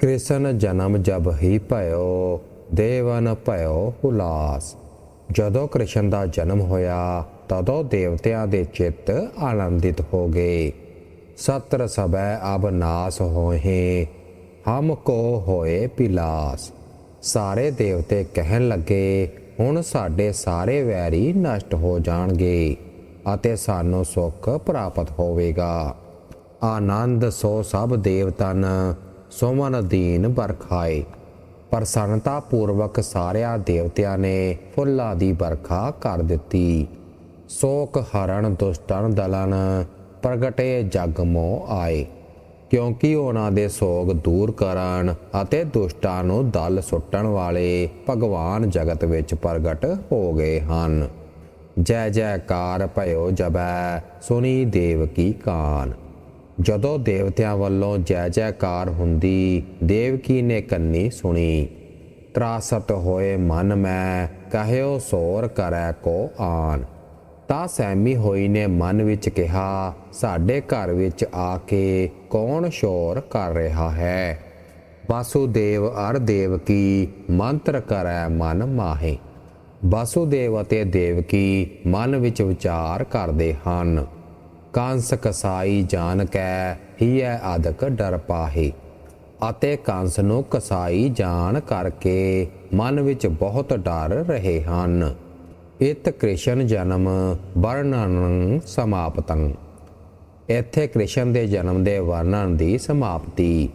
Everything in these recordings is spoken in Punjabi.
ਕ੍ਰਿਸ਼ਨ ਜਨਮ ਜਬ ਹੀ ਭਇਓ ਦੇਵਨ ਭਇਓ ਹੁਲਾਸ ਜਦੋਂ ਕ੍ਰਿਸ਼ਨ ਦਾ ਜਨਮ ਹੋਇਆ, ਤਦੋਂ ਦੇਵਤਿਆਂ ਦੇ ਚਿੱਤ ਆਨੰਦਿਤ ਹੋ ਗਏ। ਸਤਰ ਸਭੈ ਅਬ ਨਾਸ ਹੋਏ, ਹਮ ਕੋ ਹੋਏ ਪਿਲਾਸ। ਸਾਰੇ ਦੇਵਤੇ ਕਹਿਣ ਲੱਗੇ, ਹੁਣ ਸਾਡੇ ਸਾਰੇ ਵੈਰੀ ਨਸ਼ਟ ਹੋ ਜਾਣਗੇ ਅਤੇ ਸਾਨੂੰ ਸੁੱਖ ਪ੍ਰਾਪਤ ਹੋਵੇਗਾ। ਆਨੰਦ ਸੋ ਸਭ ਦੇਵਤਨ ਸੋਮਨ ਅਧੀਨ ਬਰਖਾਏ ਪ੍ਰਸੰਨਤਾ ਪੂਰਵਕ ਸਾਰਿਆਂ ਦੇਵਤਿਆਂ ਨੇ ਫੁੱਲਾਂ ਦੀ ਵਰਖਾ ਕਰ ਦਿੱਤੀ। ਸੋਕ ਹਰਣ ਦੁਸ਼ਟਨ ਦਲਨ ਪ੍ਰਗਟੇ ਜਗ ਮੋ ਆਏ, ਕਿਉਂਕਿ ਉਹਨਾਂ ਦੇ ਸੋਗ ਦੂਰ ਕਰਨ ਅਤੇ ਦੁਸ਼ਟਾਂ ਨੂੰ ਦਲ ਸੁੱਟਣ ਵਾਲੇ ਭਗਵਾਨ ਜਗਤ ਵਿੱਚ ਪ੍ਰਗਟ ਹੋ ਗਏ ਹਨ। ਜੈ ਜੈਕਾਰ ਭਇਓ ਜਬੈ ਸੁਣੀ ਦੇਵ ਕੀ ਕਾਨ। ਜਦੋਂ ਦੇਵਤਿਆਂ ਵੱਲੋਂ ਜੈ ਜੈਕਾਰ ਹੁੰਦੀ, ਦੇਵਕੀ ਨੇ ਕੰਨੀ ਸੁਣੀ। ਤਰਾਸਤ ਹੋਏ ਮਨ ਮੈਂ, ਕਹਿਓ ਸੋਰ ਕਰੈ ਕੋ ਆਨ। ਤਾਂ ਸਹਿਮੀ ਹੋਈ ਨੇ ਮਨ ਵਿੱਚ ਕਿਹਾ, ਸਾਡੇ ਘਰ ਵਿੱਚ ਆ ਕੇ ਕੌਣ ਸ਼ੋਰ ਕਰ ਰਿਹਾ ਹੈ? ਵਾਸੁਦੇਵ ਅਰ ਦੇਵਕੀ, ਮੰਤਰ ਕਰੈ ਮਨ ਮਾਹੇ। ਵਾਸੁਦੇਵ ਅਤੇ ਦੇਵਕੀ ਮਨ ਵਿੱਚ ਵਿਚਾਰ ਕਰਦੇ ਹਨ। ਕੰਸ ਕਸਾਈ ਜਾਣ ਕੈ, ਹੀਐ ਆਦਕ ਡਰ ਪਾਹੇ। ਅਤੇ ਕੰਸ ਨੂੰ ਕਸਾਈ ਜਾਣ ਕਰਕੇ ਮਨ ਵਿੱਚ ਬਹੁਤ ਡਰ ਰਹੇ ਹਨ। ਇਤ ਕ੍ਰਿਸ਼ਨ ਜਨਮ ਵਰਣਨ ਸਮਾਪਤੰ। ਇੱਥੇ ਕ੍ਰਿਸ਼ਨ ਦੇ ਜਨਮ ਦੇ ਵਰਣਨ ਦੀ ਸਮਾਪਤੀ।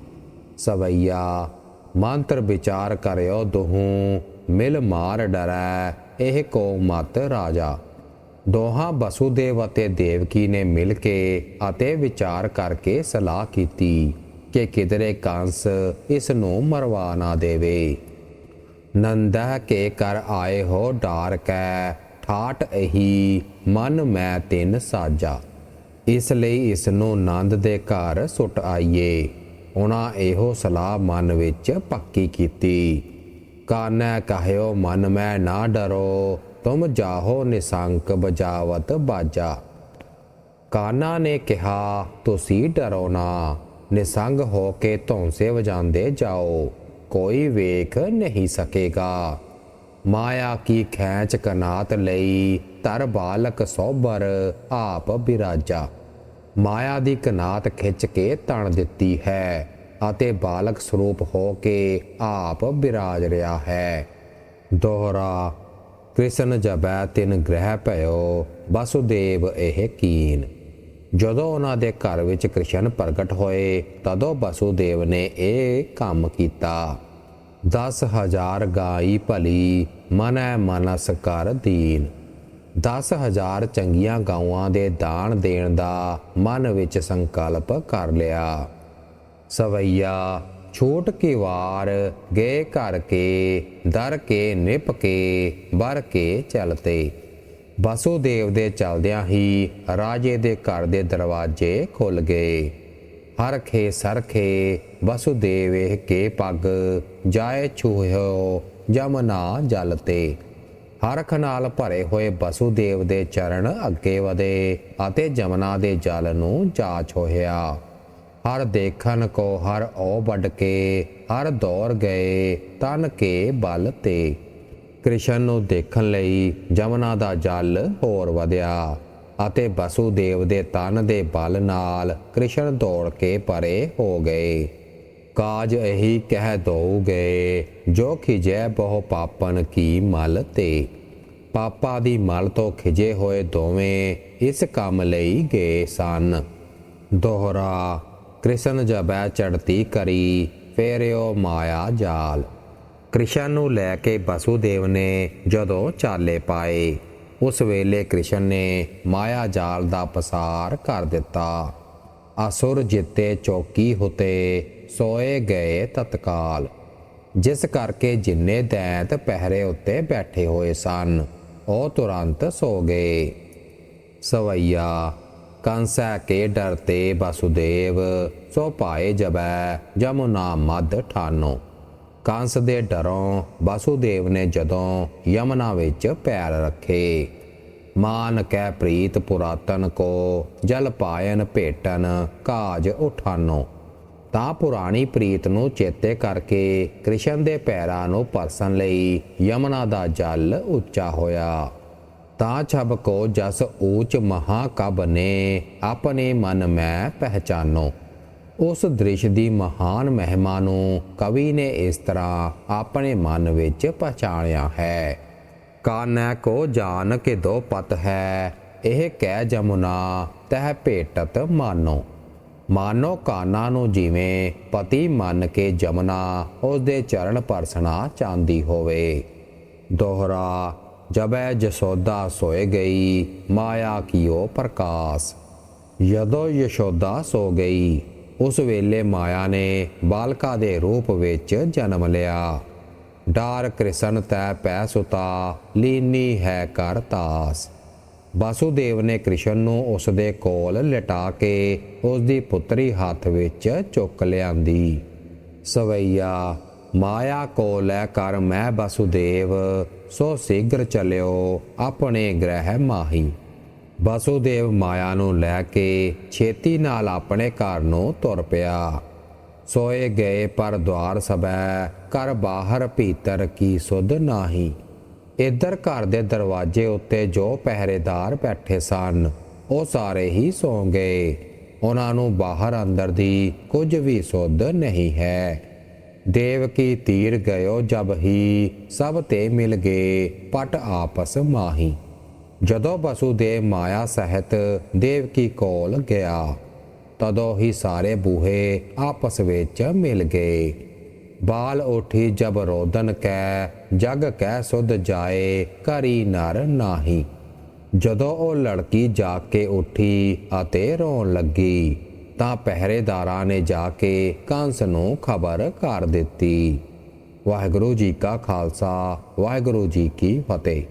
ਸਵਈਆ, ਮੰਤਰ ਵਿਚਾਰ ਕਰਿਓ ਦੁਹੂ, ਮਿਲ ਮਾਰ ਡਰੈ, ਇਹ ਕੋ ਮਤ ਰਾਜਾ। ਦੋਹਾਂ ਵਸੂਦੇਵ ਅਤੇ ਦੇਵਕੀ ਨੇ ਮਿਲ ਕੇ ਅਤੇ ਵਿਚਾਰ ਕਰਕੇ ਸਲਾਹ ਕੀਤੀ ਕਿ ਕਿਧਰੇ ਕੰਸ ਇਸ ਨੂੰ ਮਰਵਾ ਨਾ ਦੇਵੇ। ਨੰਦਾ ਕੇ ਕਰ ਆਏ ਹੋ ਡਾਰ ਕੈ, ਠਾਟ ਅਹੀ ਮਨ ਮੈਂ ਤਿੰਨ ਸਾਜਾ। ਇਸ ਲਈ ਇਸ ਨੂੰ ਨੰਦ ਦੇ ਘਰ ਸੁੱਟ ਆਈਏ। ਉਹਨਾਂ ਇਹੋ ਸਲਾਹ ਮਨ ਵਿੱਚ ਪੱਕੀ ਕੀਤੀ। ਕਾਨੈ ਕਹਿਓ ਮਨ ਮੈਂ ਨਾ ਡਰੋ ਤੁਮ ਜਾਹੋ ਨਿਸੰਕ ਬਜਾਵਤ ਬਾਜਾ। ਕਾਨਾ ਨੇ ਕਿਹਾ, ਤੁਸੀਂ ਡਰੋ ਨਾ, ਨਿਸੰਗ ਹੋ ਕੇ ਧੌਂਸੇ ਵਜਾਉਂਦੇ ਜਾਓ, ਕੋਈ ਵੇਖ ਨਹੀਂ ਸਕੇਗਾ। ਮਾਇਆ ਕੀ ਖੈਂਚ ਕਨਾਤ ਲਈ, ਤਰ ਬਾਲਕ ਸੋਬਰ ਆਪ ਬਿਰਾਜਾ। ਮਾਇਆ ਦੀ ਕਨਾਤ ਖਿੱਚ ਕੇ ਤਣ ਦਿੱਤੀ ਹੈ, ਅਤੇ ਬਾਲਕ ਸਰੂਪ ਹੋ ਕੇ ਆਪ ਬਿਰਾਜ ਰਿਹਾ ਹੈ। ਦੋਹਰਾ ਕ੍ਰਿਸ਼ਨ ਜਬੈ ਤਿੰਨ ਗ੍ਰਹਿ ਭਇਓ, ਵਸੁਦੇਵ ਇਹ ਕੀਨ। ਜਦੋਂ ਉਹਨਾਂ ਦੇ ਘਰ ਵਿੱਚ ਕ੍ਰਿਸ਼ਨ ਪ੍ਰਗਟ ਹੋਏ, ਤਦੋਂ ਵਸੁਦੇਵ ਨੇ ਇਹ ਕੰਮ ਕੀਤਾ। 10000 ਗਾਈ ਭਲੀ, ਮਨੈ ਮਨਸ ਕਰ ਦੀਨ। 10000 ਚੰਗੀਆਂ ਗਾਵਾਂ ਦੇ ਦਾਨ ਦੇਣ ਦਾ ਮਨ ਵਿੱਚ ਸੰਕਲਪ ਕਰ ਲਿਆ। ਸਵਈਆ ਛੋਟ ਕੇ ਵਾਰ ਗਏ ਘਰ ਕੇ, ਦਰ ਕੇ ਨਿਪ ਕੇ, ਬਰ ਕੇ ਚਲਤੇ। ਵਸੁਦੇਵ ਦੇ ਚਲਦਿਆਂ ਹੀ ਰਾਜੇ ਦੇ ਘਰ ਦੇ ਦਰਵਾਜ਼ੇ ਖੁੱਲ ਗਏ। ਹਰਖੇ ਸਰਖੇ ਵਸੁਦੇਵ ਇਹ ਕੇ ਪੱਗ, ਜਾਏ ਛੂਹਿਓ ਜਮਨਾ ਜਲ ਤੇ ਹਰਖ ਨਾਲ ਭਰੇ ਹੋਏ ਵਸੁਦੇਵ ਦੇ ਚਰਨ ਅੱਗੇ ਵਧੇ ਅਤੇ ਜਮਨਾ ਦੇ ਜਲ ਨੂੰ ਜਾ ਛੋਹਿਆ। ਹਰ ਦੇਖਨ ਕੋ ਹਰ ਓ ਵੱਡ ਕੇ, ਹਰ ਦੌਰ ਗਏ ਤਨ ਕੇ ਬਲ ਤੇ। ਕ੍ਰਿਸ਼ਨ ਨੂੰ ਦੇਖਣ ਲਈ ਜਮਨਾ ਦਾ ਜਲ ਹੋਰ ਵਧਿਆ ਅਤੇ ਵਸੁਦੇਵ ਦੇ ਤਨ ਦੇ ਬਲ ਨਾਲ ਕ੍ਰਿਸ਼ਨ ਦੌੜ ਕੇ ਪਰੇ ਹੋ ਗਏ। ਕਾਜ ਇਹੀ ਕਹਿ ਦੋ ਗਏ ਜੋ ਖਿਜੈ ਬਹੁ ਪਾਪਨ ਕੀ ਮਲ ਤੇ। ਪਾਪਾ ਦੀ ਮਲ ਤੋਂ ਖਿਜੇ ਹੋਏ ਦੋਵੇਂ ਇਸ ਕੰਮ ਲਈ ਗਏ ਸਨ। ਦੋਹਰਾ ਕ੍ਰਿਸ਼ਨ ਜਬੈ ਚੜਤੀ ਕਰੀ, ਫੇਰਿਓ ਮਾਇਆ ਜਾਲ। ਕ੍ਰਿਸ਼ਨ ਨੂੰ ਲੈ ਕੇ ਵਸੁਦੇਵ ਨੇ ਜਦੋਂ ਚਾਲੇ ਪਾਏ, ਉਸ ਵੇਲੇ ਕ੍ਰਿਸ਼ਨ ਨੇ ਮਾਇਆ ਜਾਲ ਦਾ ਪਸਾਰ ਕਰ ਦਿੱਤਾ। ਅਸੁਰ ਜਿੱਤੇ ਚੌਕੀ ਹੁਤੇ ਸੋਏ ਗਏ ਤਤਕਾਲ। ਜਿਸ ਕਰਕੇ ਜਿੰਨੇ ਦੈਂਤ ਪਹਿਰੇ ਉੱਤੇ ਬੈਠੇ ਹੋਏ ਸਨ, ਉਹ ਤੁਰੰਤ ਸੋ ਗਏ। ਸਵਈਆ ਕੰਸੈ ਕੇ ਡਰਤੇ ਵਸੁਦੇਵ, ਸੋ ਪਾਏ ਜਬੈ ਜਮੁਨਾ ਮਦ ਠਾਨੋ। ਕੰਸ ਦੇ ਡਰੋਂ ਵਸੁਦੇਵ ਨੇ ਜਦੋਂ ਯਮਨਾ ਵਿੱਚ ਪੈਰ ਰੱਖੇ, ਮਾਨ ਕੈ ਪ੍ਰੀਤ ਪੁਰਾਤਨ ਕੋ, ਜਲ ਪਾਇਨ ਭੇਟਨ ਕਾਜ ਉਠਾਨੋ। ਤਾਂ ਪੁਰਾਣੀ ਪ੍ਰੀਤ ਨੂੰ ਚੇਤੇ ਕਰਕੇ ਕ੍ਰਿਸ਼ਨ ਦੇ ਪੈਰਾਂ ਨੂੰ ਪਰਸਣ ਲਈ ਯਮਨਾ ਦਾ ਜਲ ਉੱਚਾ ਹੋਇਆ। ਤਾਂ ਛਬ ਕੋ ਜਸ ਊਚ ਮਹਾ ਕਬ ਨੇ, ਆਪਣੇ ਮਨ ਮੈਂ ਪਹਿਚਾਨੋ। ਉਸ ਦ੍ਰਿਸ਼ ਦੀ ਮਹਾਨ ਮਹਿਮਾ ਨੂੰ ਕਵੀ ਨੇ ਇਸ ਤਰ੍ਹਾਂ ਆਪਣੇ ਮਨ ਵਿੱਚ ਪਛਾਣਿਆ ਹੈ। ਕਾਨੈ ਕੋ ਜਾਣ ਕੇ ਦੋ ਪਤ ਹੈ, ਇਹ ਕਹਿ ਜਮੁਨਾ ਤਹਿ ਭੇਟਤ ਮਾਨੋ। ਮਾਨੋ ਕਾਨਾ ਨੂੰ ਜਿਵੇਂ ਪਤੀ ਮੰਨ ਕੇ ਜਮਨਾ ਉਸ ਦੇ ਚਰਨ ਪਰਸਣਾ ਚਾਹੁੰਦੀ ਹੋਵੇ। ਦੋਹਰਾ ਜਬੈ ਜਸੋਦਾ ਸੋਏ ਗਈ, ਮਾਇਆ ਕੀਓ ਪ੍ਰਕਾਸ਼। ਜਦੋਂ ਯਸ਼ੋਦਾ ਸੋ ਗਈ, ਉਸ ਵੇਲੇ ਮਾਇਆ ਨੇ ਬਾਲਕਾ ਦੇ ਰੂਪ ਵਿੱਚ ਜਨਮ ਲਿਆ। ਡਾਰ ਕ੍ਰਿਸ਼ਨ ਤੈ ਪੈ ਸੁਤਾ, ਲੀਨੀ ਹੈ ਕਰਤਾਸ ਵਾਸੁਦੇਵ ਨੇ ਕ੍ਰਿਸ਼ਨ ਨੂੰ ਉਸ ਦੇ ਕੋਲ ਲਿਟਾ ਕੇ ਉਸ ਦੀ ਪੁੱਤਰੀ ਹੱਥ ਵਿੱਚ ਚੁੱਕ ਲਿਆਂਦੀ। ਸਵਈਆ, ਮਾਇਆ ਕੋਲ ਹੈ ਕਰ ਮੈਂ ਵਾਸੁਦੇਵ। ਸੋ ਸੀਗਰ ਚਲਿਓ ਆਪਣੇ ਗ੍ਰਹਿ ਮਾਹੀ। ਵਾਸੁਦੇਵ ਮਾਇਆ ਨੂੰ ਲੈ ਕੇ ਛੇਤੀ ਨਾਲ ਆਪਣੇ ਘਰ ਨੂੰ ਤੁਰ ਪਿਆ। ਸੋਏ ਗਏ ਪਰ ਦਵਾਰ ਸਭੈ ਕਰ ਬਾਹਰ ਭੀਤਰ ਕੀ ਸੁਧ ਨਾਹੀ। ਇੱਧਰ ਘਰ ਦੇ ਦਰਵਾਜ਼ੇ ਉੱਤੇ ਜੋ ਪਹਿਰੇਦਾਰ ਬੈਠੇ ਸਨ, ਉਹ ਸਾਰੇ ਹੀ ਸੌਂ ਗਏ। ਉਹਨਾਂ ਨੂੰ ਬਾਹਰ ਅੰਦਰ ਦੀ ਕੁਝ ਵੀ ਸੁਧ ਨਹੀਂ ਹੈ। ਦੇਵ ਕੀ ਤੀਰ ਗਇਓ ਜਬ ਹੀ, ਸਭ ਤੇ ਮਿਲ ਗਏ ਪਟ ਆਪਸ ਮਾਹੀ। ਜਦੋਂ ਵਸੂਦੇਵ ਮਾਇਆ ਸਹਿਤ ਦੇਵ ਕੀ ਕੋਲ ਗਿਆ, ਤਦੋਂ ਹੀ ਸਾਰੇ ਬੂਹੇ ਆਪਸ ਵਿੱਚ ਮਿਲ ਗਏ। ਬਾਲ ਉਠੀ ਜਬ ਰੋਦਨ ਕੈ, ਜਗ ਕੈ ਸੁਧ ਜਾਏ ਕਰੀ ਨਰ ਨਾਹੀ। ਜਦੋਂ ਉਹ ਲੜਕੀ ਜਾ ਕੇ ਉੱਠੀ ਅਤੇ ਰੋਣ ਲੱਗੀ ਤਾਂ ਪਹਿਰੇਦਾਰਾਂ ਨੇ ਜਾ ਕੇ ਕੰਸ ਨੂੰ ਖਬਰ ਕਰ ਦਿੱਤੀ। ਵਾਹਿਗੁਰੂ ਜੀ ਕਾ ਖਾਲਸਾ, ਵਾਹਿਗੁਰੂ ਜੀ ਕੀ ਫਤਿਹ।